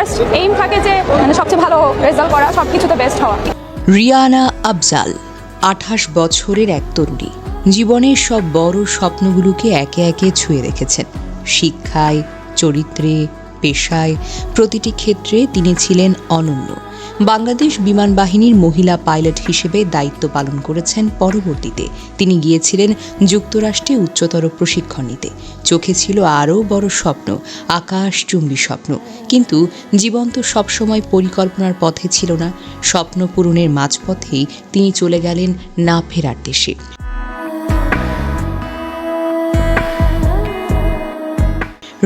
First aim থাকে যে মানে সবচেয়ে ভালো রেজাল্ট করা সব কিছুতে বেস্ট হওয়া। রিয়ানা আফজাল, আঠাশ বছরের এক তরুণী। জীবনের সব বড় স্বপ্নগুলোকে একে একে ছুঁয়ে রেখেছেন। শিক্ষায়, চরিত্রে পেশায় প্রতিটি ক্ষেত্রে তিনি ছিলেন অনন্য। বাংলাদেশ বিমান বাহিনীর মহিলা পাইলট হিসেবে দায়িত্ব পালন করেছেন পরবর্তীতে। তিনি গিয়েছিলেন যুক্তরাষ্ট্রে উচ্চতর প্রশিক্ষণ নিতে। চোখে ছিল আরও বড় স্বপ্ন, আকাশ চুম্বি স্বপ্ন। কিন্তু জীবন্ত সবসময় পরিকল্পনার পথে ছিল না। স্বপ্ন পূরণের মাঝপথেই তিনি চলে গেলেন না ফেরার দেশে।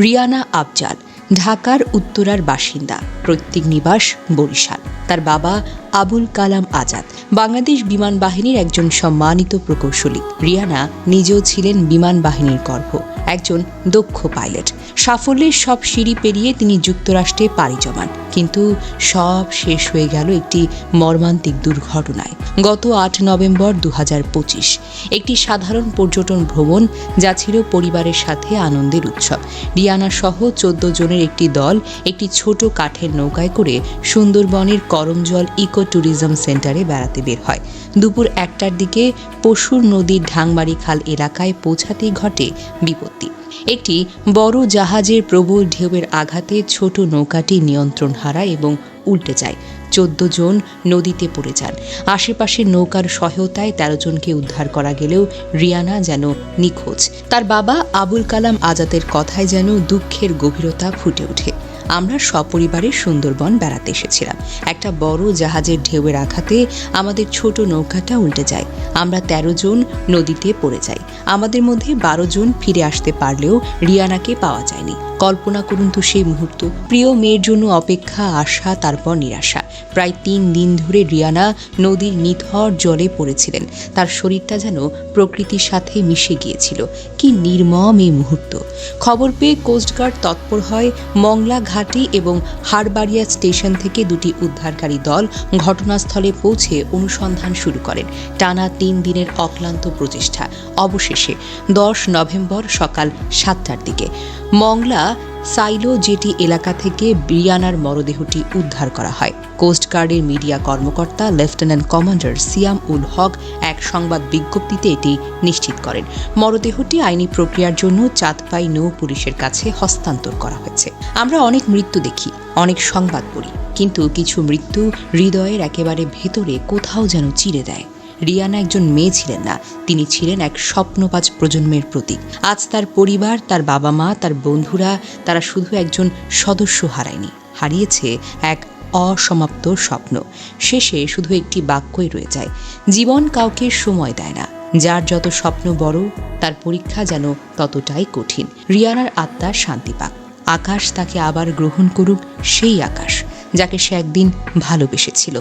রিয়ানা আফজাল ঢাকার উত্তরার বাসিন্দা, প্রত্যেক নিবাস বরিশাল। তার বাবা আবুল কালাম আজাদ, বাংলাদেশ বিমান বাহিনীর একজন সম্মানিত প্রকৌশলী। রিয়ানা নিজেও ছিলেন বিমান বাহিনীর গর্ভ, একজন দক্ষ পাইলট। সাফল্যের সব সিঁড়ি পেরিয়ে তিনি যুক্তরাষ্ট্রে পাড়ি জমান। কিন্তু সব শেষ হয়ে গেল একটি মর্মান্তিক দুর্ঘটনায়। গত আট নভেম্বর দু হাজার পঁচিশ, একটি সাধারণ পর্যটন ভ্রমণ যা ছিল পরিবারের সাথে আনন্দের উৎসব। রিয়ানা সহ চোদ্দ জনের একটি দল একটি ছোট কাঠের নৌকায় করে সুন্দরবনের করমজল ইকো ট্যুরিজম সেন্টারে বেড়াতে বের হয়। দুপুর একটার দিকে পশুর নদীর ঢাংবাড়ি খাল এলাকায় পৌঁছাতেই ঘটে বিপত্তি। একটি বড় জাহাজের প্রবল ঢেউয়ের আঘাতে ছোট নৌকাটি নিয়ন্ত্রণ হারায় এবং উল্টে যায়। চোদ্দ জন নদীতে পড়ে যান। আশেপাশের নৌকার সহায়তায় তেরো জনকে উদ্ধার করা গেলেও রিয়ানা যেন নিখোঁজ। তার বাবা আবুল কালাম আজাদের কথায় যেন দুঃখের গভীরতা ফুটে ওঠে। আমরা সপরিবারে সুন্দরবন বেড়াতে এসেছিলাম। একটা বড় জাহাজের ঢেউয়ের আঘাতে আমাদের ছোট নৌকাটা উল্টে যায়। আমরা তেরো জন নদীতে পড়ে যাই। আমাদের মধ্যে বারো জন ফিরে আসতে পারলেও রিয়ানাকে পাওয়া যায়নি। কল্পনা করুন তো সেই মুহূর্ত। প্রিয় মেয়ের জন্য অপেক্ষা, আশা, তারপর নিরাশা। প্রায় তিন দিন ধরে রিয়ানা নদীর নিথর জলে পড়েছিলেন। তার শরীরটা যেন প্রকৃতির সাথে মিশে গিয়েছিল। কি নির্মম এই মুহূর্ত। খবর পেয়ে কোস্টগার্ড তৎপর হয় মংলা ঘাটি এবং হারবাড়িয়া স্টেশন থেকে দুটি উদ্ধারকারী দল ঘটনাস্থলে পৌঁছে অনুসন্ধান শুরু করেন। টানা তিন দিনের অক্লান্ত প্রচেষ্টা। অবশেষে দশ নভেম্বর সকাল সাতটার দিকে। মংলা সাইলো জেটি এলাকা থেকে বিরিয়ানার মরদেহটি উদ্ধার করা হয়। কোস্টগার্ডের মিডিয়া কর্মকর্তা লেফটেন্যান্ট কমান্ডার সিয়াম উল হক এক সংবাদ বিজ্ঞপ্তিতে এটি নিশ্চিত করেন। মরদেহটি আইনি প্রক্রিয়ার জন্য চাঁদপাই নৌ পুলিশের কাছে হস্তান্তর করা হয়েছে। আমরা অনেক মৃত্যু দেখি, অনেক সংবাদ পড়ি, কিন্তু কিছু মৃত্যু হৃদয়ের একেবারে ভেতরে কোথাও যেন চিরে দেয়। রিয়ানা একজন মেয়ে ছিলেন না, তিনি ছিলেন এক স্বপ্নপাজ প্রজন্মের প্রতীক। আজ তার পরিবার, তার বাবা মা তার বন্ধুরা, তারা শুধু একজন সদস্য হারায়নি, হারিয়েছে এক অসমাপ্ত স্বপ্ন। শেষে শুধু একটি বাক্যই রয়ে যায়, জীবন কাউকে সময় দেয় না, যার যত স্বপ্ন বড়, তার পরীক্ষা যেন ততটাই কঠিন। রিয়ানার আত্মা শান্তি পাক, আকাশ তাকে আবার গ্রহণ করুক সেই আকাশ, যাকে সে একদিন ভালোবেসেছিল।